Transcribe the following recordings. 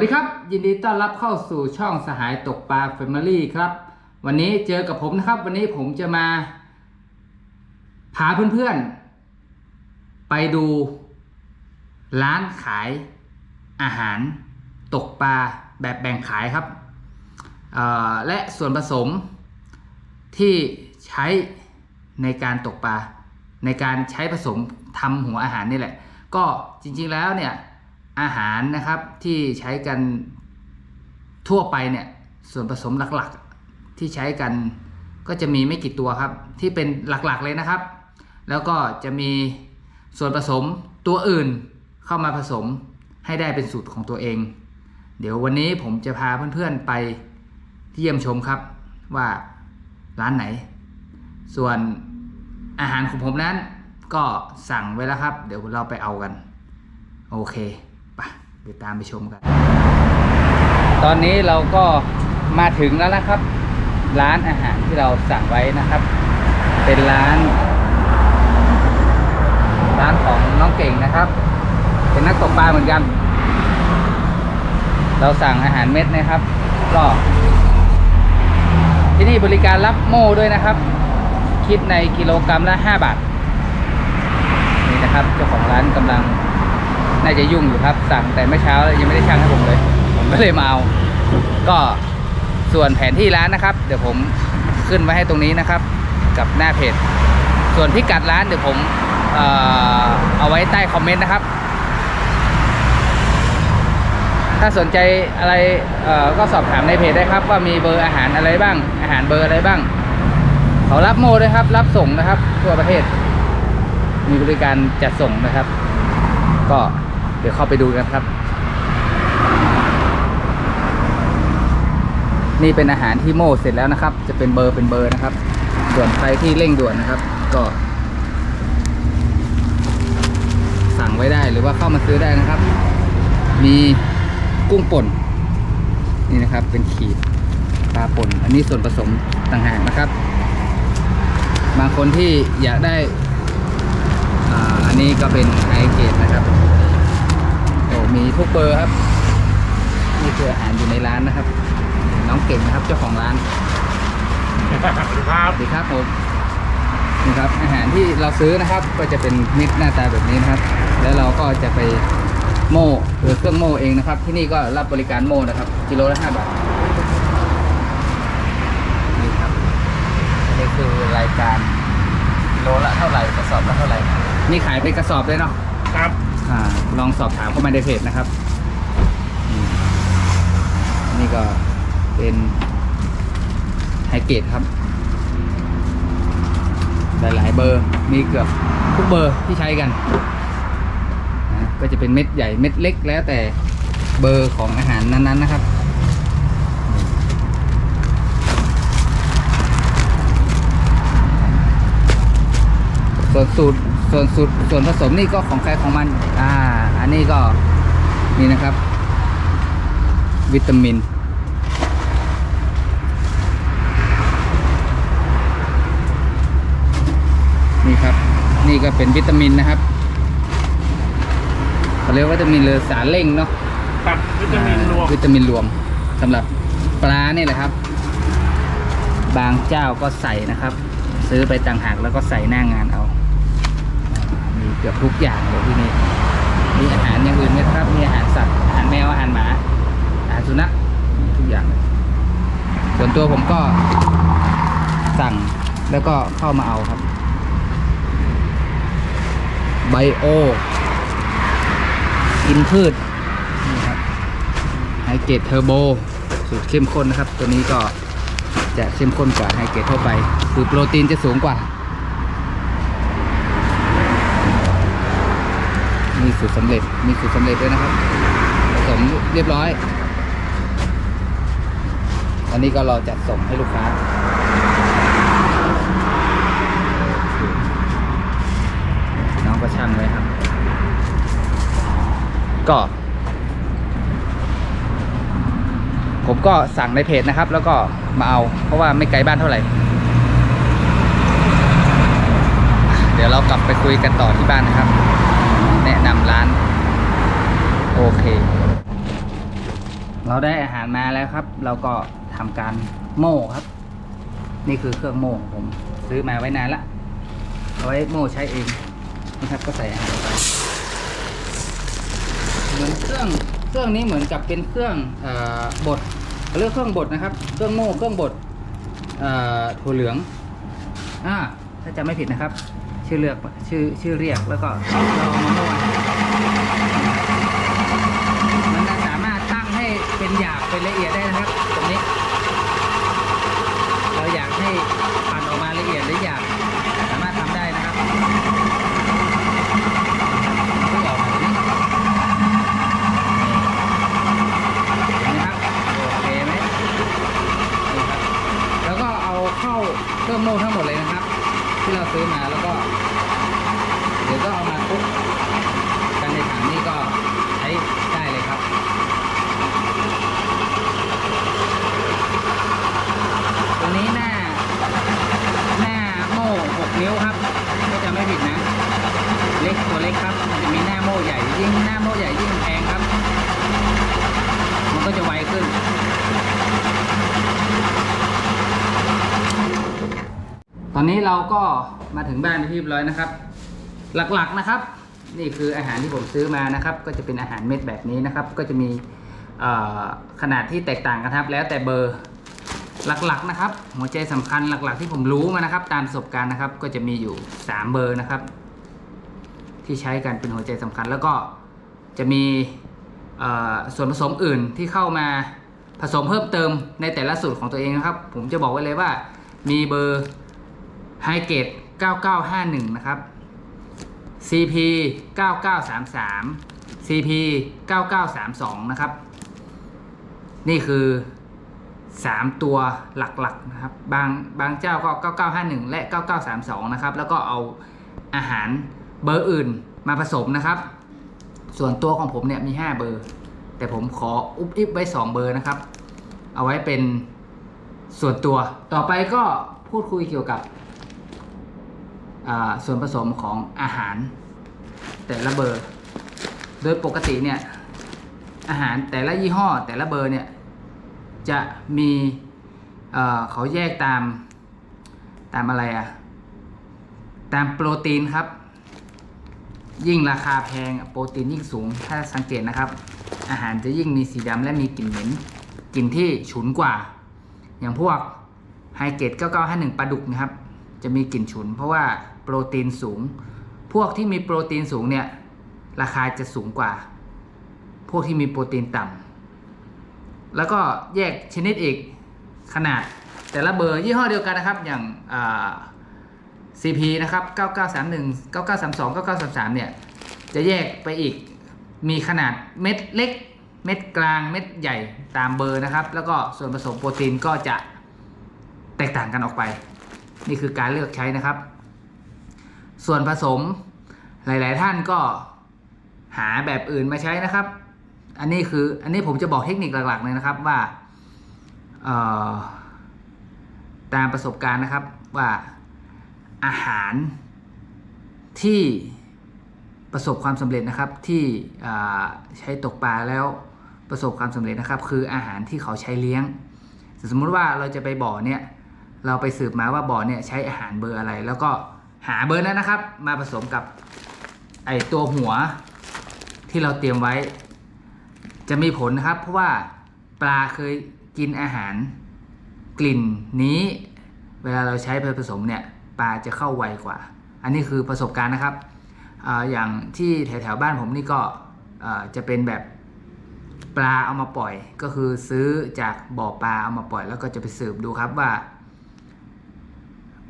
วัสดีครับ ยินดีต้อนรับเข้าสู่ช่องสหายตกปลา Family ครับ วันนี้เจอกับผมนะครับ วันนี้ผมจะมาพาเพื่อนๆ ไปดู ร้านขายอาหารตกปลาแบบแบ่งขายครับ และส่วนผสมที่ใช้ในการตกปลาในการใช้ผสมทำหัวอาหารนี่แหละ ก็จริงๆแล้วเนี่ย อาหารนะครับที่ใช้กันทั่วไปเนี่ยส่วนผสมหลักๆที่ใช้กันก็จะมีไม่กี่ตัวครับ ที่เป็นหลักๆเลยนะครับ แล้วก็จะมีส่วนผสมตัวอื่นเข้ามาผสมให้ได้เป็นสูตรของตัวเอง เดี๋ยววันนี้ผมจะพาเพื่อนๆไปเยี่ยมชมครับว่าร้านไหน ส่วนอาหารของผมนั้นก็สั่งไว้แล้วครับ เดี๋ยวเราไปเอากัน โอเค เดี๋ยวตามไปชมกัน ตอนนี้เราก็มาถึงแล้วนะครับ ร้านอาหารที่เราสั่งไว้นะครับ เป็นร้าน ร้านของน้องเก่งนะครับ เป็นนักตกปลาเหมือนกัน เราสั่งอาหารเม็ดนะครับ ก็ที่นี่บริการรับโม่ด้วยนะครับ คิดในกิโลกรัมละ 5 บาท นี่นะครับ เจ้าของร้านกำลัง น่าจะยุ่งอยู่ครับ สั่งแต่เมื่อเช้ายังไม่ได้ช่างให้ผมเลย ผมก็เลยมาเอา ก็ส่วนแผนที่ร้านนะครับ เดี๋ยวผมขึ้นไว้ให้ตรงนี้นะครับ กับหน้าเพจ ส่วนพิกัดร้านเดี๋ยวผมเอ่อเอาไว้ใต้คอมเมนต์นะครับ ถ้าสนใจอะไรเอ่อก็สอบถามในเพจได้ครับ ว่ามีเบอร์อาหารอะไรบ้าง อาหารเบอร์อะไรบ้างเขารับโมด้วยครับ รับส่งนะครับ ทั่วประเทศ มีบริการจัดส่งนะครับ ก็ เดี๋ยวเข้าไปดูกันครับ นี่เป็นอาหารที่โม่เสร็จแล้วนะครับ จะเป็นเบอร์เป็นเบอร์นะครับ ส่วนใครที่เร่งด่วนนะครับ ก็ สั่งไว้ได้หรือว่าเข้ามาซื้อได้นะครับ มีกุ้งป่น นี่นะครับ เป็นขีดปลาป่น อันนี้ส่วนผสมต่างหากนะครับ บางคนที่อยากได้อ,อันนี้ก็เป็นไอเกตนะครับ มีทุกเบอร์ครับนี่คืออาหารอยู่ในร้านนะครับ น้องเก่งนะครับเจ้าของร้านสวัสดีครับสวัสดีครับผมนี่ครับอาหารที่เราซื้อนะครับก็จะเป็นมิตรหน้าตาแบบนี้นะครับ แล้วเราก็จะไปโม่หรือเครื่องโม่เองนะครับ ที่นี่ก็รับบริการโม่นะครับกิโลละห้าบาทนี่ครับนี่คือรายการกิโลละเท่าไหร่กระสอบละเท่าไหร่นี่ขายเป็นกระสอบเลยเนาะครับ อ่าลองสอบถามเข้ามาในเพจนะครับอืมนี่ก็เป็นไฮเกตครับ หลาย ๆ เบอร์มีเกือบทุกเบอร์ที่ใช้กันนะก็จะเป็นเม็ดใหญ่เม็ดเล็กแล้วแต่เบอร์ของอาหารนั้น ๆ นะครับ ส่วนสูตร ส่วนสูตรส่วนผสมนี่ก็ของใครของมัน อ่า อันนี้ก็นี่นะครับ วิตามิน นี่ครับ นี่ก็เป็นวิตามินนะครับเขาเรียกว่าวิตามินหรือสารเร่งเนาะครับวิตามินรวมอ่าวิตามินรวมสำหรับปลานี่แหละครับ บางเจ้าก็ใส่นะครับ ซื้อไปต่างหากแล้วก็ใส่หน้างานเอาอ่ามี เกือบทุกอย่างเลยที่นี่มีอาหารอย่างอื่นไหมครับ มีอาหารสัตว์ อาหารแมว อาหารหมา อาหารสุนัขมีทุกอย่างเลยส่วนตัวผมก็สั่งแล้วก็เข้ามาเอาครับ ไบโอ กินพืช นี่ครับ ไฮเกตเทอร์โบ สูตรเข้มข้นนะครับ ตัวนี้ก็จะเข้มข้นกว่าไฮเกตทั่วไป คือโปรตีนจะสูงกว่า มี สูตรสำเร็จ มีสูตรสำเร็จด้วยนะครับ ผสมเรียบร้อย อันนี้ก็รอจัดส่งให้ลูกค้า น้องก็ช่างไว้ครับ ก็ ผมก็สั่งในเพจนะครับ แล้วก็มาเอา เพราะว่าไม่ไกลบ้านเท่าไหร่ เดี๋ยวเรากลับไปคุยกันต่อที่บ้านนะครับ นะนำร้าน โอเค เราได้อาหารมาแล้วครับ เราก็ทำการโม่ครับ นี่คือเครื่องโม่ของผมซื้อมาไว้นานละเอาไว้โม่ใช้เองนะครับก็ใส่อาหารลงไปเหมือนเครื่องเครื่องนี้เหมือนกับเป็นเครื่องเอ่อบดเขาเรียกเครื่องบดนะครับ เครื่องโม่เครื่องบดเอ่อถั่วเหลืองอ่าถ้าจำไม่ผิดนะครับ ชื่อเลือกชื่อชื่อเรียกแล้วก็เราเอามาโม่มันสามารถตั้งให้เป็นหยาบเป็นละเอียดได้นะครับ ตรงนี้ เราอยากให้ปั่นออกมาละเอียดหรือหยาบสามารถทำได้นะครับเพิ่งออกมาแบบนี้เห็นไหมครับโอเคไหมแล้วก็เอาเข้าเครื่องโม่ทั้งหมดเลย ที่เราซื้อมาแล้วก็ เดี๋ยวก็เอามาคุกกันในถังนี้ก็ใช้ได้เลยครับตัวนี้หน้า หน้าโม่6นิ้วครับถ้าจำไม่ผิดนะ เล็กตัวเล็กครับมันจะมีหน้าโม่ใหญ่ยิ่งหน้าโม่ใหญ่ยิ่งแพงครับ มันก็จะไวขึ้น ต อนนี้เราก็มาถึงบ้านเป็นที่เรียบร้อยนะครับ หลักๆนะครับ นี่คืออาหารที่ผมซื้อมานะครับ ก็จะเป็นอาหารเม็ดแบบนี้นะครับ ก็จะมีขนาดที่แตกต่างกันครับ แล้วแต่เบอร์หลักๆนะครับ หัวใจสำคัญหลักๆ ที่ผมรู้มานะครับ ตามประสบการณ์นะครับ ก็จะมีอยู่ 3 เบอร์นะครับ ที่ใช้กันเป็นหัวใจสำคัญ แล้วก็จะมีส่วนผสมอื่นที่เข้ามาผสมเพิ่มเติมในแต่ละสูตรของตัวเองนะครับ ผมจะบอกไว้เลยว่ามีเบอร์ ไฮเกต9951 นะครับ CP 9933 CP 9932 นะครับ นี่คือ 3 ตัวหลักๆนะครับ บางบางเจ้าก็ 9951 และ 9932 นะครับ แล้วก็เอาอาหารเบอร์อื่นมาผสมนะครับ ส่วนตัวของผมเนี่ยมี 5 เบอร์ แต่ผมขออุบอิบไว้ 2 เบอร์นะครับ เอาไว้เป็นส่วนตัว ต่อไปก็พูดคุยเกี่ยวกับ ส่วนผสมของอาหาร แต่ละเบอร์ โดยปกติเนี่ยอาหารแต่ละยี่ห้อแต่ละเบอร์เนี่ยจะมีเขาแยกตามตามอะไรอะตามโปรตีนครับ ยิ่งราคาแพงโปรตีนยิ่งสูงถ้าสังเกตนะครับ อาหารจะยิ่งมีสีดำและมีกลิ่นเหม็นกลิ่นที่ฉุนกว่า อย่างพวกไฮเกต9951ปลาดุกนะครับ จะมีกลิ่นฉุน เพราะว่าโปรตีนสูง พวกที่มีโปรตีนสูงเนี่ยราคาจะสูงกว่า พวกที่มีโปรตีนต่ำแล้วก็แยกชนิดอีกขนาดแต่ละเบอร์ยี่ห้อเดียวกันนะครับอย่าง CP นะครับ 9931 9932 9933 เนี่ย จะแยกไปอีกมีขนาดเม็ดเล็ก เม็ดกลางเม็ดใหญ่ตามเบอร์นะครับ แล้วก็ส่วนผสมโปรตีนก็จะแตกต่างกันออกไป นี่คือการเลือกใช้นะครับ ส่วนผสมหลาย ๆ ท่านก็หาแบบอื่นมาใช้นะครับ อันนี้คืออันนี้ผมจะบอกเทคนิคหลัก ๆ เลยนะครับว่าตามประสบการณ์นะครับว่าอาหารที่ประสบความสำเร็จนะครับที่ใช้ตกปลาแล้วประสบความสำเร็จนะครับ คืออาหารที่เขาใช้เลี้ยง สมมุติว่าเราจะไปบ่อเนี่ย เราไปสืบมาว่าบ่อเนี่ยใช้อาหารเบอร์อะไร แล้วก็หาเบอร์นั้นนะครับ มาผสมกับไอตัวหัวที่เราเตรียมไว้ จะมีผลนะครับ เพราะว่าปลาเคยกินอาหารกลิ่นนี้ เวลาเราใช้ไปผสมเนี่ยปลาจะเข้าไวกว่า อันนี้คือประสบการณ์นะครับออย่างที่แถวๆบ้านผมนี่ก็จะเป็นแบบปลาเอามาปล่อย ก็คือซื้อจากบ่อปลาเอามาปล่อย แล้วก็จะไปสืบดูครับว่า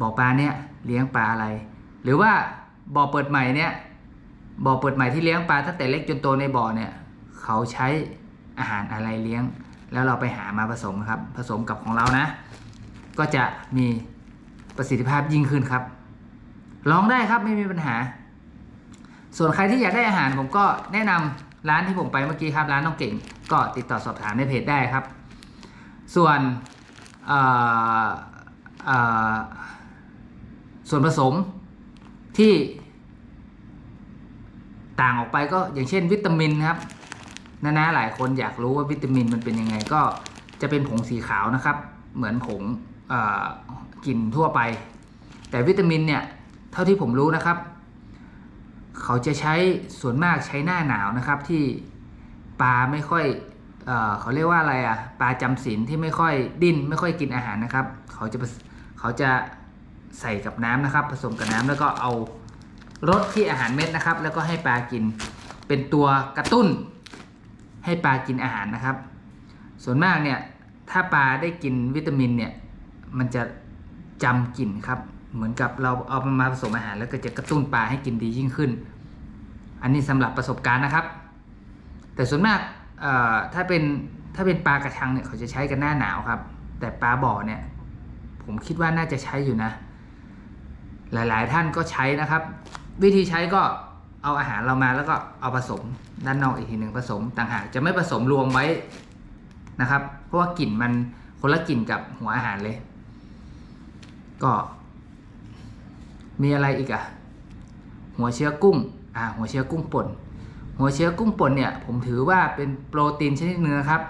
บ่อปลาเนี่ยเลี้ยงปลาอะไร หรือว่าบ่อเปิดใหม่เนี่ยบ่อเปิดใหม่ที่เลี้ยงปลาตั้งแต่เล็กจนโตในบ่อเนี่ยเขาใช้อาหารอะไรเลี้ยง แล้วเราไปหามาผสมครับ ผสมกับของเรานะ ก็จะมีประสิทธิภาพยิ่งขึ้นครับ ลองได้ครับไม่มีปัญหา ส่วนใครที่อยากได้อาหารผมก็แนะนำร้านที่ผมไปเมื่อกี้ครับร้านน้องเก่ง ก็ติดต่อสอบถามในเพจได้ครับ ส่วนเอ่อเอ่อ ส่วนผสมที่ต่างออกไปก็อย่างเช่นวิตามินครับนะๆหลายคนอยากรู้ว่าวิตามินมันเป็นยังไงก็จะเป็นผงสีขาวนะครับ เหมือนผงกลิ่นทั่วไป แต่วิตามินเนี่ยเท่าที่ผมรู้นะครับ เขาจะใช้ส่วนมากใช้หน้าหนาวนะครับที่ปลาไม่ค่อยเอเขาเรียกว่าอะไรอะ่ะปลาจำศีลที่ไม่ค่อยดิ้นไม่ค่อยกินอาหารนะครับ เขาจะเขาจะ ใส่กับน้ำนะครับ ผสมกับน้ำแล้วก็เอารสที่อาหารเม็ดนะครับ แล้วก็ให้ปลากินเป็นตัวกระตุ้น ให้ปลากินอาหารนะครับ ส่วนมากเนี่ยถ้าปลาได้กินวิตามินเนี่ยมันจะจำกลิ่นครับ เหมือนกับเราเอามันมาผสมอาหาร แล้วก็จะกระตุ้นปลาให้กินดียิ่งขึ้น อันนี้สำหรับประสบการณ์นะครับ แต่ส่วนมากถ้าเป็นถ้าเป็นปลากระชังเนี่ยเขาจะใช้กันหน้าหนาวครับ แต่ปลาบ่อเนี่ยผมคิดว่าน่าจะใช้อยู่นะ หลาย ๆ ท่านก็ใช้นะครับ วิธีใช้ก็เอาอาหารเรามาแล้วก็เอาผสมด้านนอกอีกทีหนึ่งผสมต่างหากจะไม่ผสมรวมไว้นะครับ เพราะว่ากลิ่นมันคนละกลิ่นกับหัวอาหารเลย ก็ มีอะไรอีกอะหัวเชื้อกุ้งอ่าหัวเชื้อกุ้งป่น หัวเชื้อกุ้งป่นเนี่ยผมถือว่าเป็นโปรตีนชนิดนึงนะครับ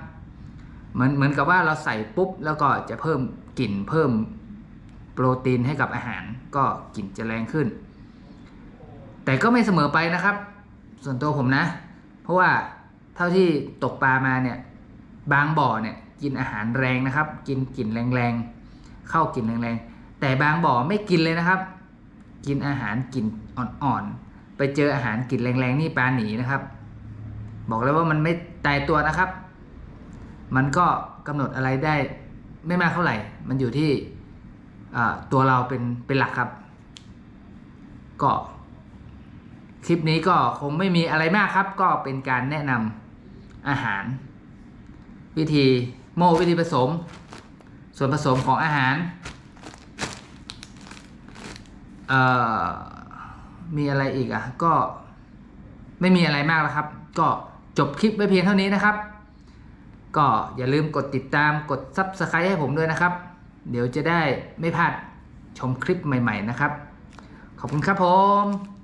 เหมือนเหมือนกับว่าเราใส่ปุ๊บแล้วก็จะเพิ่มกลิ่นเพิ่ม รตีนให้กับอาหารก็กลิ่นจะแรงขึ้น แต่ก็ไม่เสมอไปนะครับ ส่วนตัวผมนะ เพราะว่าเท่าที่ตกปลามาเนี่ยบางบ่อเนี่ยกินอาหารแรงนะครับ กินกลิ่นแรงๆเข้ากลิ่นแรงๆแต่บางบ่อไม่กินเลยนะครับ กินอาหารกลิ่นอ่อนๆไปเจออาหารกลิ่นแรงๆนี่ปลาหนีนะครับ บอกเลยว่ามันไม่ตายตัวนะครับ มันก็กำหนดอะไรได้ไม่มากเท่าไหร่ มันอยู่ที่ ตัวเราเป็นเป็นหลักครับ ก็คลิปนี้ก็คงไม่มีอะไรมากครับ ก็เป็นการแนะนำอาหาร วิธีโม่วิธีผสม ส่วนผสมของอาหารมีอะไรอีกอะก็ไม่มีอะไรมากแล้วครับ ก็จบคลิปไว้เพียงเท่านี้นะครับ ก็อย่าลืมกดติดตามกด Subscribe ให้ผมด้วยนะครับ เดี๋ยวจะได้ไม่พลาดชมคลิปใหม่ ๆ นะครับ ขอบคุณครับผม